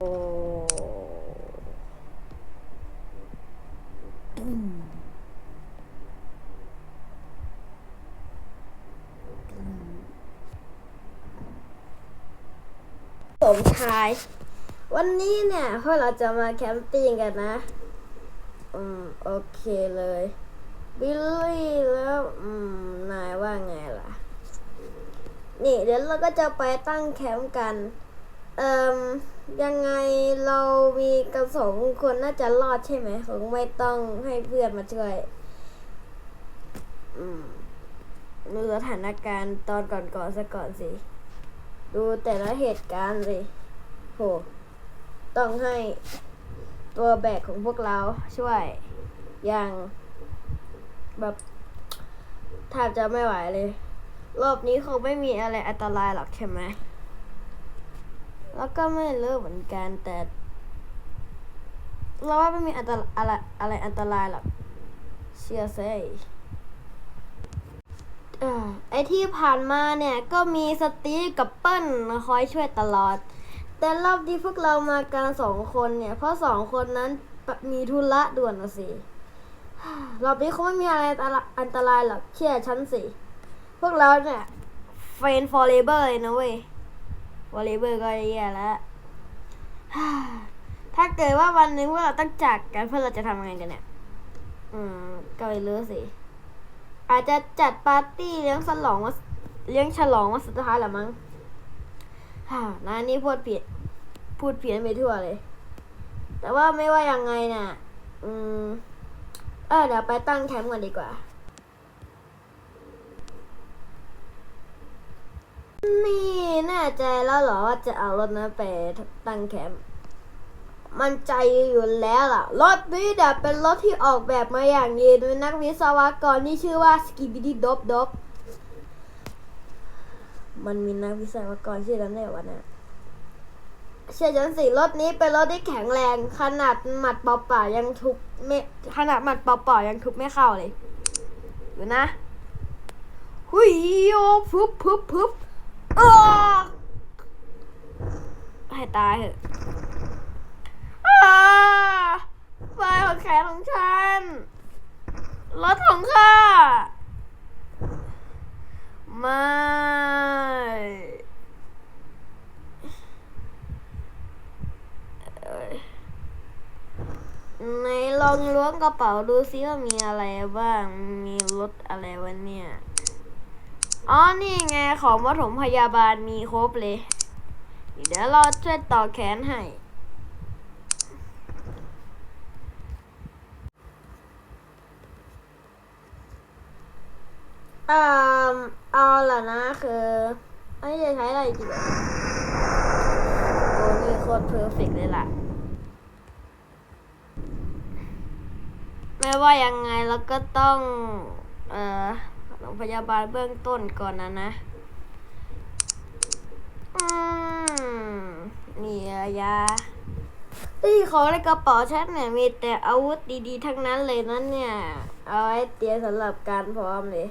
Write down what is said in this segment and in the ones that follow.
มสมชาย วันนี้เนี่ยพวกเราจะมาแคมปิ้งกันนะ อืม โอเคเลย บิลลี่แล้ว อืม นายว่าไงล่ะ นี่ เดี๋ยวเราก็จะไปตั้งแคมป์กัน เอ่ม ยังไงเรามีกันสองคนน่าจะรอดใช่ไหมคงไม่ต้องให้เพื่อนมาช่วยดูสถานการณ์ตอนก่อนๆซะก่อนสิ ดูแต่ละเหตุการณ์สิโหต้องให้ตัวแบกของพวกเราช่วย อย่างแบบแทบจะไม่ไหวเลย รอบนี้คงไม่มีอะไรอันตรายหรอกใช่ไหม แล้วก็ไม่รู้เหมือนกันแต่ เราว่าไม่มีอันตรอะไรอะไรอันตรายหรอกเชื่อเซ่ไอที่ผ่านมาเนี่ยก็มีสตีกับเปิ้ลคอยช่วยตลอด แต่รอบที่พวกเรามากันสองคนเนี่ย เพราะสองคนนั้นมีธุระด่วนนะสิรอบนี้คงไม่มีอะไรอันตรายหรอกเชื่อฉันสิ พวกเราเนี่ยเฟนฟอร์เรเบอร์เลยนะเว้ย วอลเลย์เบอร์ก็แย่แล้วถ้าเกิดว่าวันหนึงว่าเราต้องจากกันเพื่อเราจะทำยังไงกันเนี่ย อืมก็ไม่รู้สิ อาจจะจัดปาร์ตี้เลี้ยงฉลองว่าเลี้ยงฉลองวันสุดท้ายแหละมั้งฮ่านานี่พูดผิด พูดเพี้ยนไปทั่วเลย แต่ว่าไม่ว่ายังไงน่ะ อืม เออเดี๋ยวไปตั้งแคมป์กันดีกว่า นี่แน่ใจแล้วเหรอว่าจะเอารถนั้นไปตั้งแคมป์มันใจอยู่แล้วล่ะ รถนี้เดี๋ยเป็นรถที่ออกแบบมาอย่างดีโดยนักวิศวกรที่ชื่อว่าสกิบิดีดบดบมันมีนักวิศวกรชื่อนั้นได้วะเนี่ยเชื่อฉันสิรถนี้เป็นรถที่แข็งแรง ขนาดหมัดเปล่าๆยังทุบไม่ขนาดหมัดเปล่าๆยังทุบไม่เข้าเลยอยู่นะ หุยโยพึบพึบพึบ ให้ตายเถอะอาไฟของแขนของฉัน รถของข้า ไม่เอ้ยไหนลองล้วงกระเป๋าดูซิว่ามีอะไรบ้าง มีรถอะไรวะเนี่ย อ๋อ นี่ไงของปฐมพยาบาลมีครบเลย เดี๋ยวเราช่วยต่อแขนให้ เอ่อเอาล่ะนะคือไอ้จะใช้อะไรดีวะโอ้นี่โคตรเพอร์เฟกเลยล่ะ ไม่ว่ายังไงเราก็ต้อง เอ่อ งพยาบาลเบื้องต้นก่อนนะนะอืมนี่อะยาที่ของในกระเป๋าฉันเนี่ยมีแต่อาวุธดีๆ ทั้งนั้นเลยนั่นเนี่ย เอาไว้เตรียมสำหรับการพร้อมเลย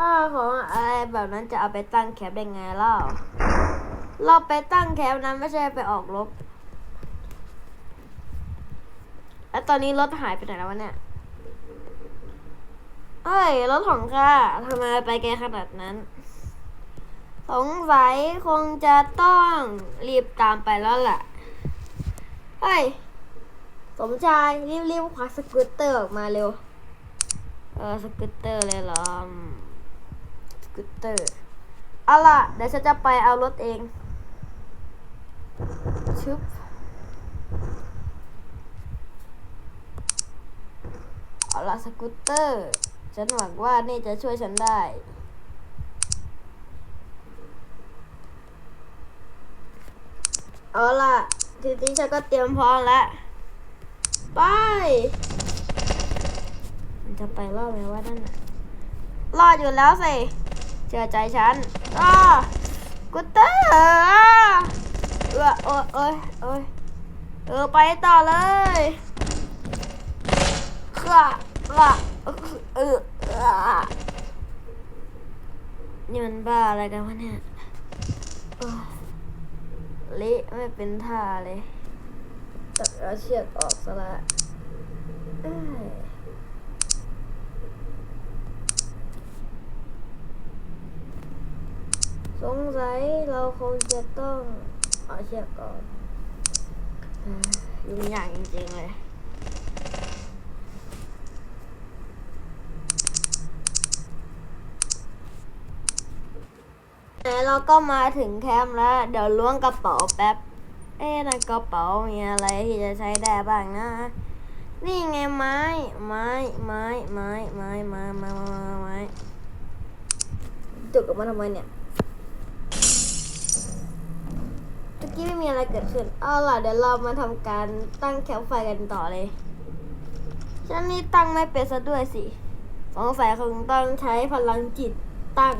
อ้าของอะไรแบบนั้นจะเอาไปตั้งแคมป์ได้ไงเล่า เราไปตั้งแคมป์นั้นไม่ใช่ไปออกรบ แล้วตอนนี้รถหายไปไหนแล้ววะเนี่ย เอ้ยรถของข้าทำไมไปไกลขนาดนั้น สงสัยคงจะต้องรีบตามไปแล้วแหละเฮ้ย สมชายรีบรีบคว้าสกูตเตอร์ออกมาเร็ว เออสกูตเตอร์เลยเหรอ สกูตเตอร์เอาล่ะ เดี๋ยวฉันจะไปเอารถเอง ชึบเอาล่ะสกูตเตอร์ ฉันหวังว่านี่จะช่วยฉันได้ เอาล่ะ ทีนี้ฉันก็เตรียมพร้อมแล้ว ไป มันจะไปรอดไหมว่านั่นน่ะ รอดอยู่แล้วสิ เชื่อใจฉันอ้ากูเตอร์อ้าเออโอ้ยโอ้ยโอ้ยเออไปต่อเลยค่ะค่ะ เออนี่มันบ้าอะไรกันวะเนี่ยเละไม่เป็นท่าเลยตัดเอาเชือกออกซะละสงสัยเราคงจะต้องเอาเชือกก่อนยุ่งยากจริงๆเลย เราก็มาถึงแคมป์แล้ว เดี๋ยวล้วงกระเป๋าแป๊บ เอ๊ะในกระเป๋ามีอะไรที่จะใช้ได้บ้างนะ นี่ไงไม้ ไม้ ไม้ ไม้ ไม้ ไม้ ไม้ ไม้จุกออกมาทำไมเนี่ยตะกี้ไม่มีอะไรเกิดขึ้นเอาล่ะเดี๋ยวเรามาทำการตั้งแคมป์ไฟกันต่อเลยฉันนี่ตั้งไม่เป็นซะด้วยสิสงสัยคงต้องใช้พลังจิตตั้ง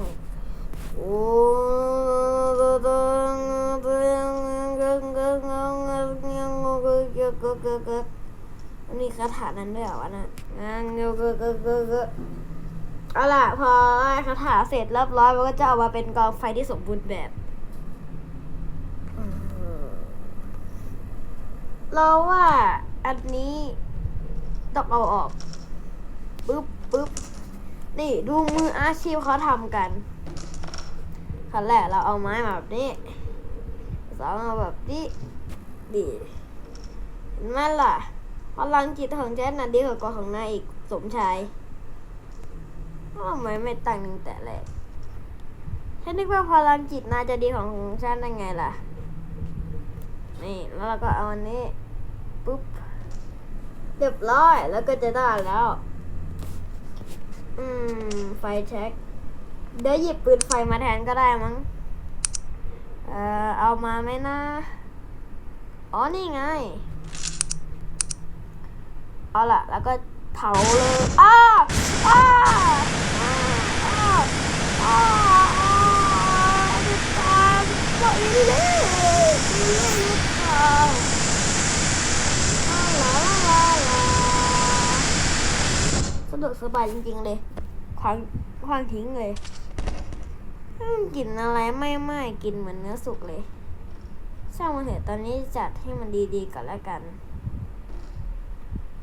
มันมีคาถานั้นด้วยเหรอวะน่ะเอาล่ะพอคาถาเสร็จเรียบร้อยมันก็จะออกมาเป็นกองไฟที่สมบูรณ์แบบ เราว่าอันนี้ต้องเอาออกปึ๊บปึ๊บนี่ดูมืออาชีพเขาทำกัน ขั้นแรกเราเอาไม้มาแบบนี้สองเอาแบบนี้ดีเห็นไหมล่ะพลังจิตของเจนน่ะดีกว่าของนายอีกสมชายทำไมไม่ตั้งหนึ่งแต่แรกฉันนึกว่าพลังจิตนายจะดีของฉันได้ไงล่ะ นี่แล้วเราก็เอาอันนี้ปุ๊บเรียบร้อยแล้วก็จะได้แล้ว อืม ไฟแช็ก เดี๋ยวหยิบปืนไฟมาแทนก็ได้มั้ง เอ่อ เอามาไหมนะ อ๋อ นี่ไง เอาล่ะ แล้วก็เผาเลยอ้าอ้าอ้าอ้าอ้าอ้าลูกตาก็อีเล่อีเล่ลูกตาลาลาลาลาสะดวกสบายจริงๆเลยควางควางทิ้งเลย กลิ่นอะไรไม่ไม้กลิ่นเหมือนเนื้อสุกเลยช่างมันเถอะตอนนี้จัดให้มันดีๆก่อนแล้วกัน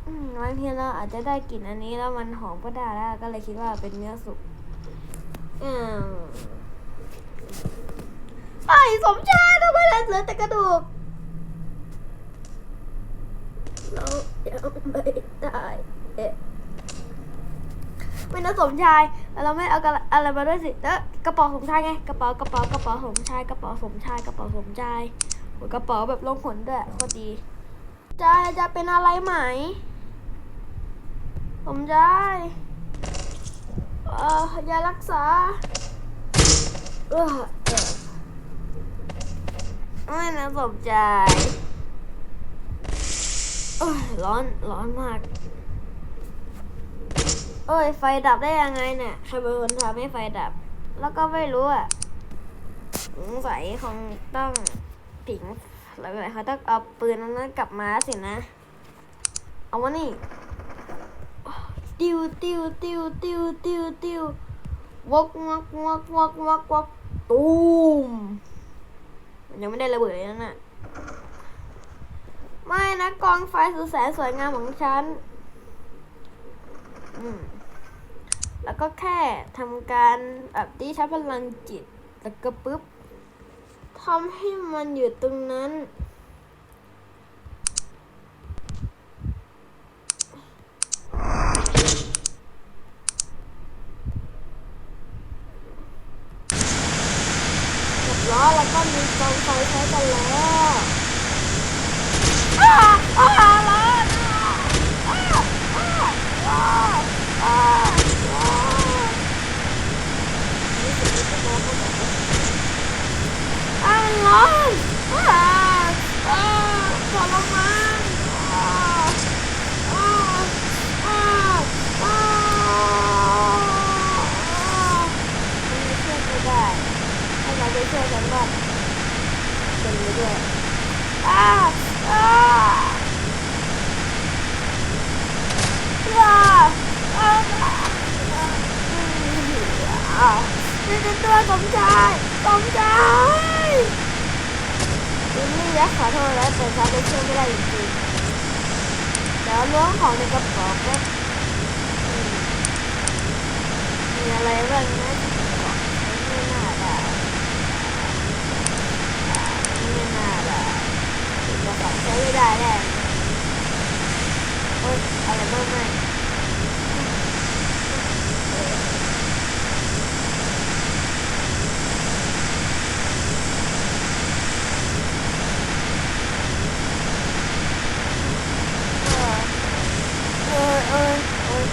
อืมบางทีเราอาจจะได้กลิ่นอันนี้แล้วมันหอมก็ได้แล้วก็เลยคิดว่าเป็นเนื้อสุกอืมไอ้สมชายทำไมเหลือแต่กระดูกเรายังไม่ได้เอ๊ะ ไม่นะสมชายแล้วเราไม่เอาอะไรมาด้วยสิเอ๊ะกระเป๋าสมชายไงกระเป๋ากระเป๋ากระเป๋าสมชายกระเป๋าสมชายกระเป๋าสมชายกระเป๋าแบบลงขนด้วยโคตรดีจายจะเป็นอะไรไหมสมชายเอ่อยารักษาเออเออไม่นะสมชายโอ้ยร้อนร้อนมาก เอ้ย ไฟดับได้ยังไงเนี่ยใครเป็นคนทำให้ไฟดับ แล้วก็ไม่รู้อะสงสัยคงต้องผิงแล้วก็เขาต้องเอาปืนนั้นกลับมาสินะ เอาวะนี่ ติวติวติวติวติวติววกวักวักวักวักวักตูมมันยังไม่ได้ระเบิดเลยนั่นน่ะไม่นะกองไฟสุดแสนสวยงามของฉัน อืม แล้วก็แค่ทำการแบบที่ใช้พลังจิต แล้วก็ปุ๊บทำให้มันอยู่ตรงนั้น เรียบร้อยแล้วก็มีกองไฟใช้กันแล้วอ้าอ้าร้อนอ้าอ้าอ้าอ้าอ้านี่สิ่งที่จะมาพูดแบบนี้อ้ามันร้อนอ้าอ้าทรมานอ้าอ้าอ้าอ้ามันไม่ช่วยไม่ได้ ให้เราไปช่วยกันบ้างเป็นไปด้วยอ้าอ้าอ้าอ้าอ้านี่เป็นตัวสมชายสมชาย ลิลลี่ยักษ์ขอโทษแล้วแต่ฉันไปช่วยไม่ได้จริงๆเดี๋ยวล้วงของ ในกระเป๋าแป๊บอืมมีอะไรบ้างนะที่กระเป๋าไม่น่าได้อ่าไม่น่าได้ติดกระเป๋าใช้ไม่ได้แน่โอ๊ยอะไรบ้างไหมเออ เออเออเออ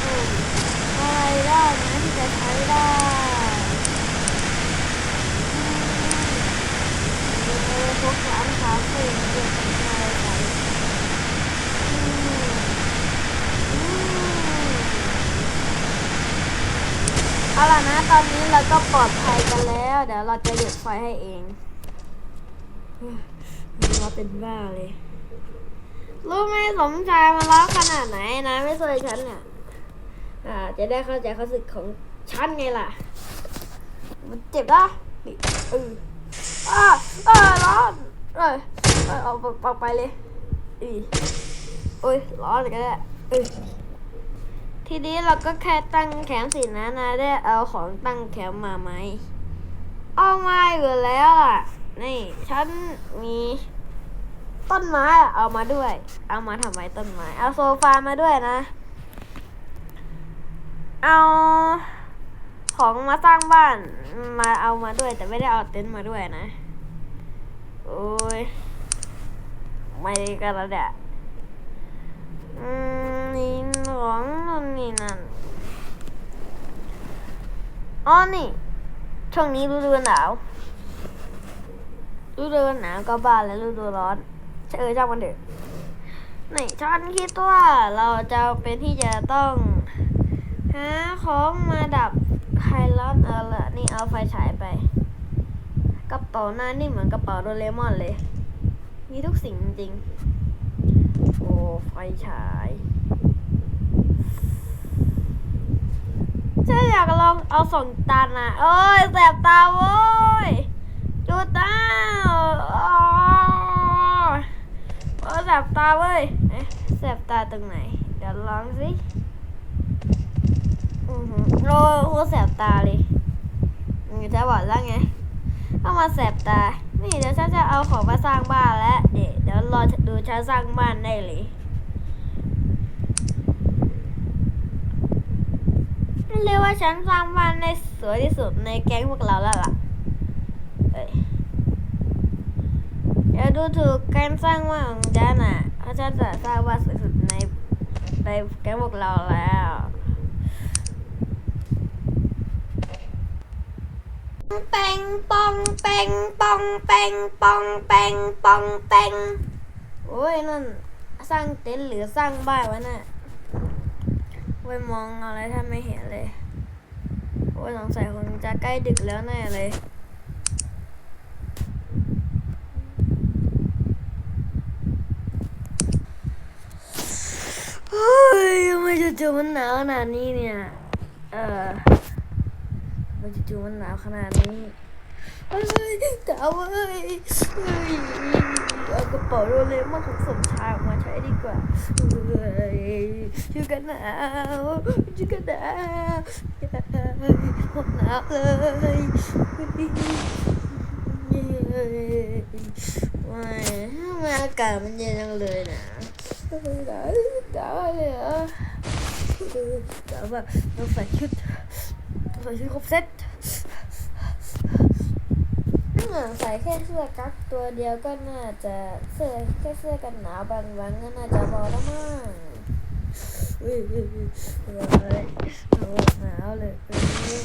เอออะไรได้นะที่จะใช้ได้อืมเออพวกร้านคาเฟ่เยอะจังเลยใส่อืมอืมเอาล่ะนะ ตอนนี้เราก็ปลอดภัยกันแล้ว เดี๋ยวเราจะหยุดไฟให้เองเราเป็นบ้าเลย รู้ไหมสมชายมาล้อขนาดไหนนะ ไม่เคยฉันเนี่ยอ่า จะได้เข้าใจความรู้สึกของฉันไงล่ะ มันเจ็บนะนี่เอออ่าอ่าร้อนเอ้ยเอ้ยเอาไปเอาไปเลยอีโอ้ยร้อนเลยก็ได้ทีนี้เราก็แค่ตั้งแขนสินะนะได้เอาของตั้งแขนมาไหม เอามาอยู่แล้วล่ะ นี่ฉันมีต้นไม้อะเอามาด้วย เอามาทำไมต้นไม้ เอาโซฟามาด้วยนะ เอาของมาสร้างบ้านมาเอามาด้วย แต่ไม่ได้เอาเต็นท์มาด้วยนะ โอ้ย ไม่กันแล้วแหละอืมนี่หลวงอันนี่นั่นอ๋อนี่ ช่วงนี้ฤดูหนาวฤดูหนาวก็บ้านแล้วฤดูร้อนเออจ้ามันเถอะนี่ฉันคิดว่าเราจะเป็นที่จะต้องหาของมาดับไฮร้อนเอาละนี่เอาไฟฉายไป กระเป๋าหน้านี่เหมือนกระเป๋าโดเรมอนเลย มีทุกสิ่งจริง โอ้ ไฟฉาย ฉันอยากลองเอาส่องตานะเอ้ยแสบตาโว้ยจุดตาอ๋อโอ้แสบตาเว้ยเอ๊ะแสบตาตรงไหน เดี๋ยวลองสิอือหือโอ้โหแสบตาเลยมึงจะบอกแล้วไงต้องมาแสบตา นี่เดี๋ยวฉันจะเอาของมาสร้างบ้านแล้วเดี๋ยวเดี๋ยวรอดูฉันสร้างบ้านได้เลย เรียกว่าฉันสร้างบ้านได้สวยที่สุดในแก๊งพวกเราแล้วล่ะเอ้ยอย่าดูถูกการสร้างบ้านของฉันอะเพราะฉันจะสร้างบ้านสวยสุดในในแก๊งพวกเราแล้วแปงปองแปงปองแปงปองแปงปองแปงโอ้ยนั่นสร้างเต็นท์หรือสร้างบ้านวะน่ะ ไว้มองอะไรถ้าไม่เห็นเลยโอ้ยสงสัยคงจะใกล้ดึกแล้วแน่เลยเฮ้ยทำไมจู่ๆมันหนาวขนาดนี้เนี่ย เออทำไมจู่ๆมันหนาวขนาดนี้ แต่เอาเว้ยเฮ้ยเอากระเป๋าโดเรมอนของสมชายออกมาใช้ดีกว่าเฮ้ยช่วยกันหนาวช่วยกันหนาวผมหนาวเลยไม่ทำไมอากาศมันเย็นจังเลยนะหนาวหนาวเลยเหรอหนาวแบบต้องใส่ชุดต้องใส่ชุดครบเซ็ต อ่าใส่แค่เสื้อกั๊กตัวเดียวก็น่าจะเสื้อแค่เสื้อกันหนาวบางๆก็น่าจะพอแล้วมั้งเฮ้ยเฮ้ยเฮ้ยหนาวเลย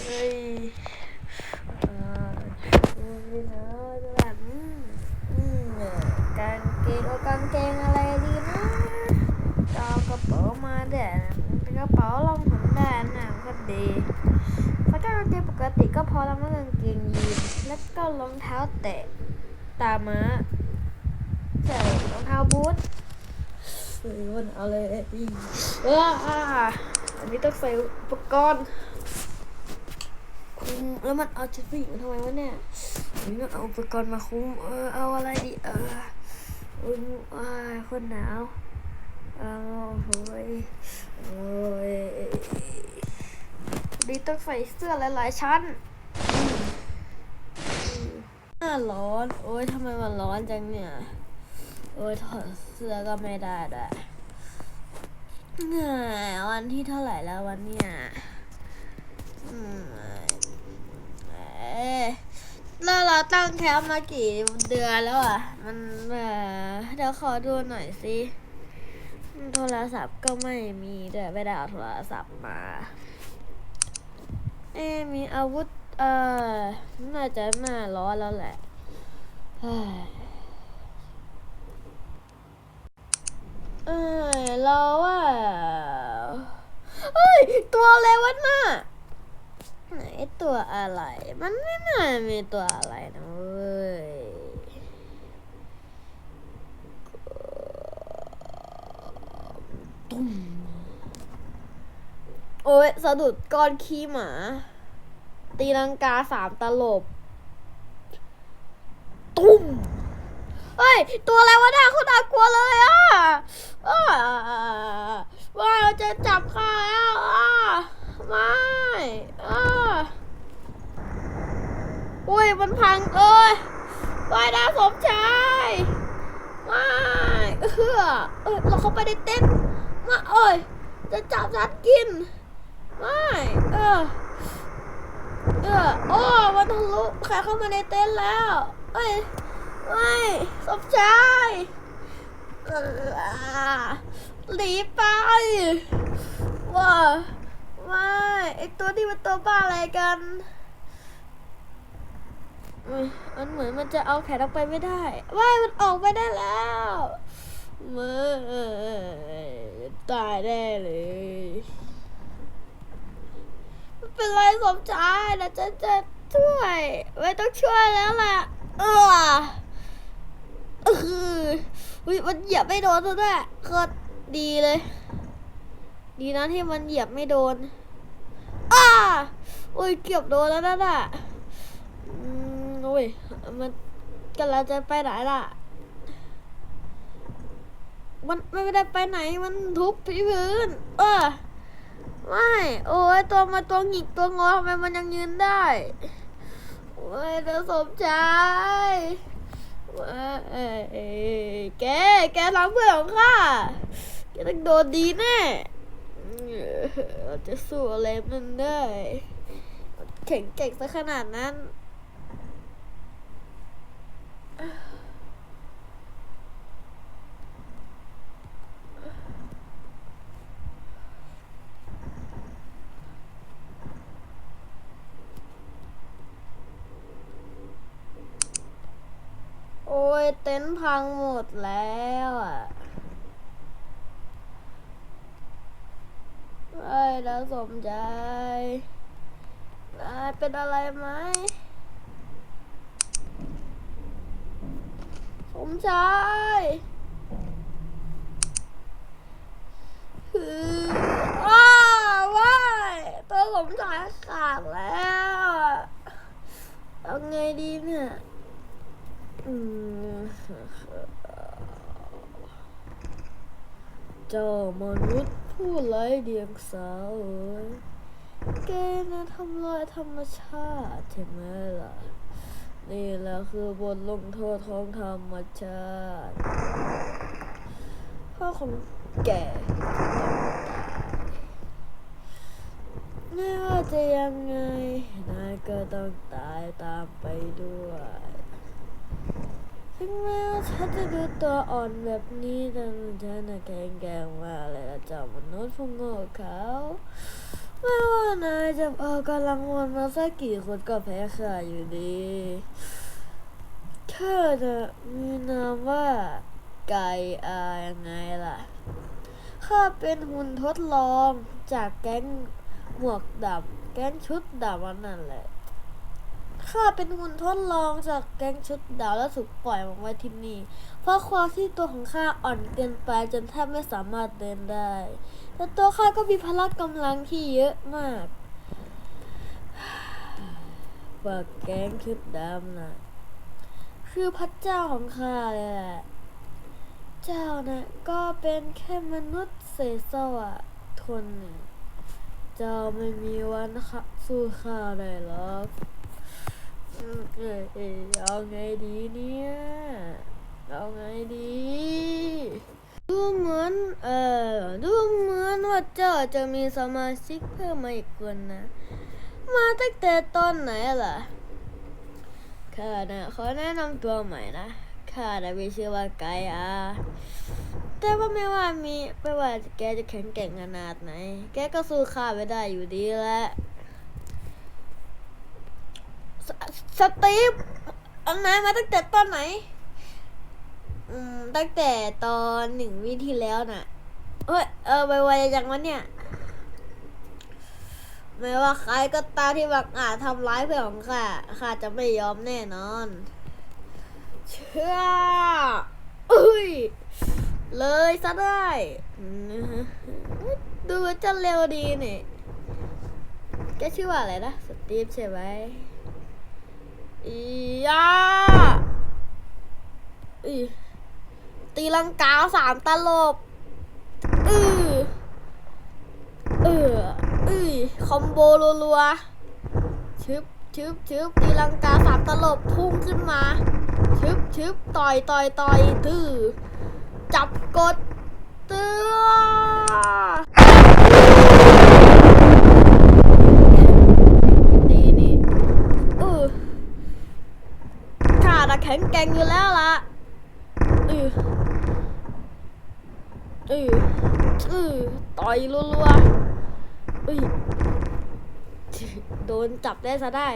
เฮ้ยอุ้ยหนาวจะแบบอืมอืมกางเกงเอากางเกงอะไรดีนะเอากระเป๋ามาแดดเป็นกระเป๋ารองขนแดดน่ะก็ดี เพราะถ้ากางเกงปกติก็พอแล้วมั้งกางเกงยีนแล้วก็รองเท้าแตะตาม้าใส่รองเท้าบูทเออมันเอาเลยว้าอันนี้ต้องใส่อุปกรณ์อืมแล้วมันเอาชุดผู้หญิงมาทำไมวะเนี่ยนี่มันเอาอุปกรณ์มาคุมเออเอาอะไรดีเอออุ้ยอ้ายคนหนาวเอาโอ้ยโอ้ย ดีต้องใส่เสื้อหลายๆชั้นหน้าร้อน โอ้ยทำไมมันร้อนจังเนี่ย โอ้ยถอดเสื้อก็ไม่ได้ด้วยเหนื่อยวันที่เท่าไหร่แล้ววันเนี่ยเอ๊ะแล้วเราตั้งแคมป์มากี่เดือนแล้วอะ มันเอ่อเดี๋ยวขอดูหน่อยสิ โทรศัพท์ก็ไม่มีด้วยไม่ได้เอาโทรศัพท์มา เอ๊มีอาวุธ เอ่อน่าจะมาล้อแล้วแหละเอ้ยเออเราว่าเฮ้ย ตัวอะไรวะน่ะไหนตัวอะไร มันไม่น่ามีตัวอะไรนะเว้ยตุ้ม โอ้ยสะดุดก้อนขี้หมา ตีลังกาสามตลบ ตุ้มเฮ้ย ตัวอะไรวะเนี่ยเขาน่ากลัวเลยอะว่าเราจะจับข้าแล้วอะไม่อ่าอุ้ย มันพังเอ้ยวายน้ำสมชายไม่เออเออเราเข้าไปในเต็นท์มาเอ้ยจะจับฉันกิน ไม่เออเออโอ้มันทะลุใครเข้ามาในเต็นท์แล้วเอ้ยไม่สมชายอ่อหนีไปว่าไม่ไอตัวที่มันตัวบ้าอะไรกันมันเหมือนมันจะเอาแขนออกไปไม่ได้ว่ายมันออกไปได้แล้วมื่อตายแน่เลย เป็นไรสมชายนะฉันจะช่วย ไม่ต้องช่วยแล้วล่ะ เออเอออุ้ยมันเหยียบไม่โดนซะด้วยโคตรดีเลย ดีนะที่มันเหยียบไม่โดนอ้าอุ้ยเกือบโดนแล้วนั่นน่ะอุ้ยมันกำลังจะไปไหนล่ะ มันไม่ได้ไปไหนมันทุบที่พื้น เออ ไม่ โอ้ยตัวมาตัวหงิกตัวงอทำไมมันยังยืนได้ โอ้ยเธอสมชายว้ายแก แกทำเพื่อนของข้า แกต้องโดนดีแน่จะสู้อะไรมันได้แข็งแกร่งซะขนาดนั้น โอ้ยเต็นท์พังหมดแล้วอะไอ้แล้วสมใจนายเป็นอะไรไหมสมชายคืออ้าวว้ายตัวสมชายขาดแล้วเอาไงดีเนี่ย เจ้ามนุษย์ผู้ไร้เดียงสาเอ๋ยแกนะทำลายธรรมชาติใช่ไหมล่ะ นี่แหละคือบทลงโทษของธรรมชาติพ่อของแกต้องตายไม่ว่าจะยังไงนายก็ต้องตายตามไปด้วย ถึงแม้ว่าฉันจะดูตัวอ่อนแบบนี้แต่ฉันน่ะแข็งแกร่งมากเลยนะเจ้ามนุษย์ผู้โง่เขาไม่ว่านายจะเอากำลังวนมาสักกี่คนก็แพ้ข้าอยู่ดีข้าน่ะมีนามว่าไก่อายังไงล่ะข้าเป็นหุ่นทดลองจากแก๊งหมวกดำแก๊งชุดดำอันนั่นแหละ ข้าเป็นหุ่นทดลองจากแก๊งชุดดาวและถูกปล่อยมาไว้ที่นี่ เพราะความที่ตัวของข้าอ่อนเกินไปจนแทบไม่สามารถเดินได้ แต่ตัวข้าก็มีพละกำลังที่เยอะมากพวกแก๊งชุดดำนะคือพระเจ้าของข้าเลยแหละ เจ้านะก็เป็นแค่มนุษย์เศษสวะคนหนึ่งเจ้าไม่มีวันสู้ข้าได้หรอก เอาไงดีเนี่ย เอาไงดี ดูเหมือน เออ ดูเหมือนว่าเจ้าจะมีสมาชิกเพิ่มมาอีกคนนะ มาตั้งแต่ตอนไหนล่ะข้านะขอแนะนำตัวใหม่นะข้านะมีชื่อว่าไกอาแต่ว่าไม่ว่ามีไม่ว่าแกจะแข็งแกร่งขนาดไหน แกก็สู้ข้าไม่ได้อยู่ดีแหละ สสตีฟอันไหนมาตั้งแต่ตอนไหน อืม ตั้งแต่ตอนหนึ่งวิที่แล้วน่ะ เฮ้ย เออไวๆอย่างวันเนี่ย ไม่ว่าใครก็ตามที่บังอาจทำร้ายเพื่อนของข้า ข้าจะไม่ยอมแน่นอน เชื่ออุ้ย เลยซะได้ ดูจะเร็วดีนี่ แกชื่อว่าอะไรนะ สตีฟใช่ไหม อียาอีตีลังกาสามตลบอือเอออือคอมโบรัวๆชึบชึบชึบตีลังกาสามตลบพุ่งขึ้นมาชึบชึบต่อยต่อยต่อยตื้อจับกดเตือดีนี่เออข้า น่ะแข็งแกร่งอยู่แล้วล่ะเออเออเออต่อยรัวๆเอ้ยโดนจับได้ซะได้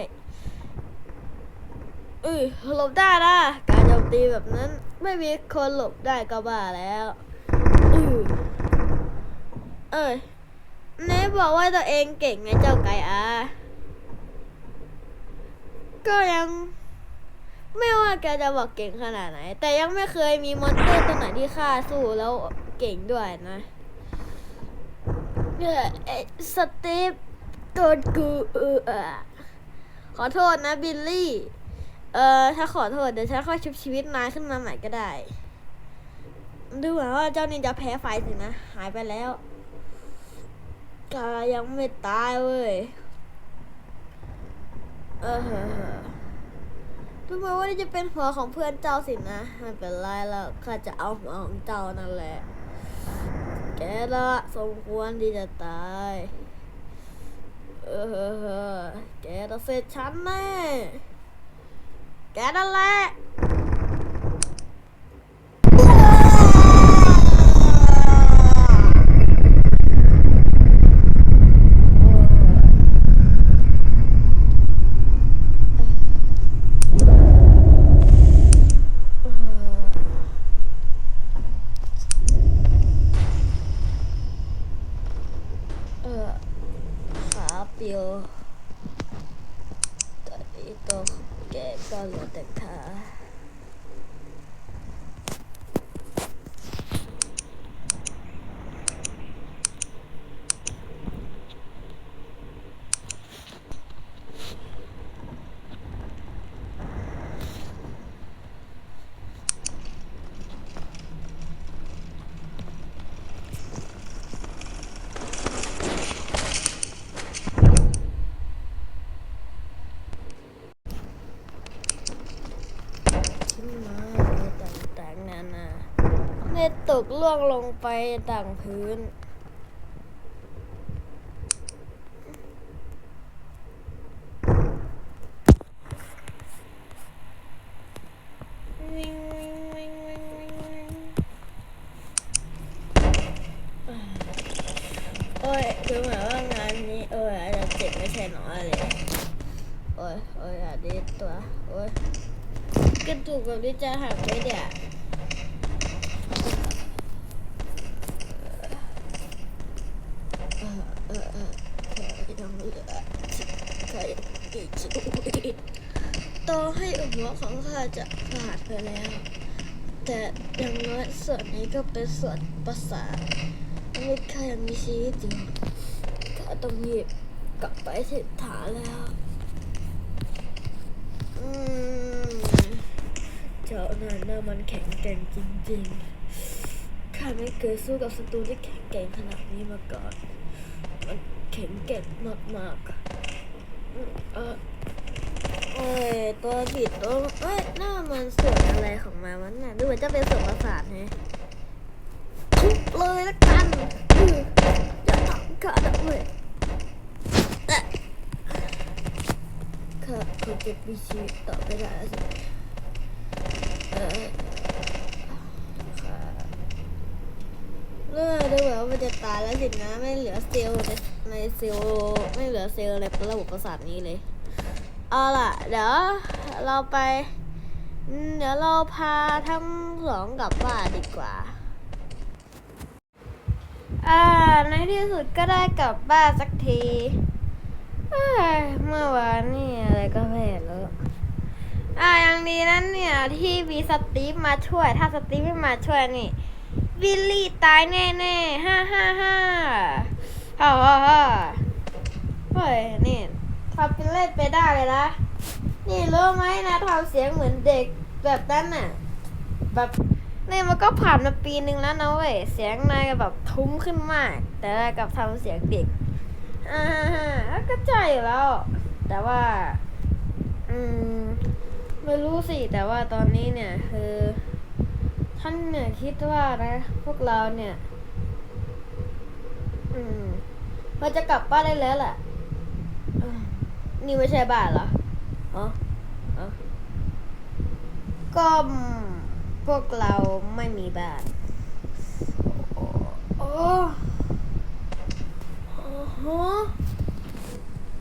เออหลบได้นะการโจมตีแบบนั้น ไม่มีคนหลบได้ก็บ้าแล้วเออเอ้ยเนบอกว่าตัวเองเก่งไงเจ้าไก่อาก็ยัง ไม่ว่าแกจะบอกเก่งขนาดไหน แต่ยังไม่เคยมีมอนสเตอร์ตัวไหนที่ฆ่าสู้แล้วเก่งด้วยนะเนี่ยไอ้สตีฟโดนกูเออขอโทษนะบิลลี่ เออถ้าขอโทษเดี๋ยวฉันค่อยชุบชีวิตนายขึ้นมาใหม่ก็ได้ ดูเหมือนว่าเจ้านี่จะแพ้ไฟสินะ หายไปแล้วกายังไม่ตายเว้ย เออ เหอะดูเหมือนว่าจะเป็นหัวของเพื่อนเจ้าสินะไม่เป็นไรแล้วข้าจะเอาหัวของเจ้านั่นแหละ แกละสมควรที่จะตายเออเหอแกจะเสร็จฉันแน่แกนั่นแหละเออขาเปียวตอนนี้ตัวแกก็เหลือแต่ขา ขึ้นมาต่างๆนานาเม็ดต กล่วงลงไปต่างพื้น วิ่งวิ่งวิ่งวิ่งวิ่งวิ่งโอ้ยดูเหมือนว่างานนี้เอออาจจะเจ็บไม่ใช่น้อยเลย โอ้ยโอ้ยอาดีตัว โอ้ยกระดูกแบบนี้จะหักไหมเนี่ยเออเออเออแค่ยังเหลือแค่อีกชิ้น ต่อให้หัวของข้าจะขาดไปแล้ว แต่อย่างน้อยส่วนนี้ก็เป็นส่วนประสาทมนุษย์ข้ายังมีชีวิตอยู่ข้าต้องหยิบกลับไปที่ฐานแล้วอืมเจ้านั่นน่ะมันแข็งแกร่งจริงๆ ข้าไม่เคยสู้กับศัตรูที่แข็งแกร่งขนาดนี้มาก่อน มันแข็งแกร่งมากๆอืมเออ เอตัวผิดตัวเอ้ยหน้ามันส่วนอะไรของมันวะเนี่ยดูเหมือนจะเป็นส่วนประสาทไงทุบเลยละกันอืออย่าทำขานะเว้ยเอ๊ะข้าจะมีชีวิตต่อไปได้สิเออเลือดดูเหมือนว่ามันจะตายแล้วสินะไม่เหลือเซลล์ในในเซลล์ไม่เหลือเซลล์ในระบบประสาทนี้เลย เอาล่ะ เดี๋ยวเราไป เดี๋ยวเราพาทั้งสองกลับบ้านดีกว่า อ่า ในที่สุดก็ได้กลับบ้านสักที เมื่อวานนี่อะไรก็แพ้แล้วอ่ายังดีนั้นเนี่ยที่มีสตีฟมาช่วย ถ้าสตีฟไม่มาช่วยนี่วิลลี่ตายแน่ๆ ฮ่าฮ่าฮ่าฮ่าฮ่า ทำเป็นเล่นไปได้เลยนะ นี่รู้ไหมนะทำเสียงเหมือนเด็กแบบนั้นน่ะ แบบนี่มันก็ผ่านมาปีนึงแล้วนะเว้ย เสียงนายแบบทุ้มขึ้นมาก แต่นากลับทำเสียงเด็ก อ่าก็ใจแล้ว แต่ว่า อืม ไม่รู้สิ แต่ว่าตอนนี้เนี่ยคือท่านเนี่ยคิดว่านะ พวกเราเนี่ย อืมเราจะกลับบ้านได้แล้วแหละ นี่ไม่ใช่บ้านเหรออ๋ออ๋อก็อืมพวกเราไม่มีบ้าน โอ้โอ้โอ้โห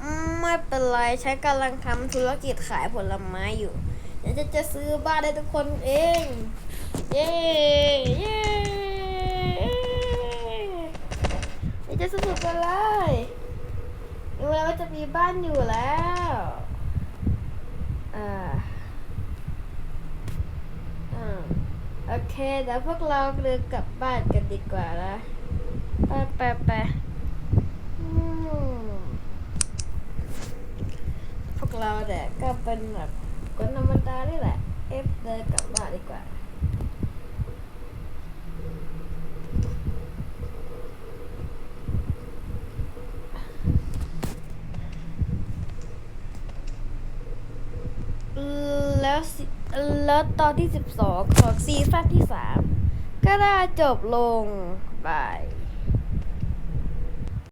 อืมไม่เป็นไรฉันกำลังทำธุรกิจขายผลไม้อยู่เดี๋ยวจะจะซื้อบ้านได้ทุกคนเอง เย้เย้เดี๋ยวจะสุดๆไปเลย ดูแล้วว่าจะมีบ้านอยู่แล้วอ่าอ่าโอเคเดี๋ยวพวกเราเดินกลับบ้านกันดีกว่านะไปไปไปพวกเราเนี่ยก็เป็นแบบคนธรรมดานี่แหละ เอฟเดินกลับบ้านดีกว่า แล้วสิ แล้วตอนที่ 12 ของซีซั่นที่ 3 ก็ได้จบลงบาย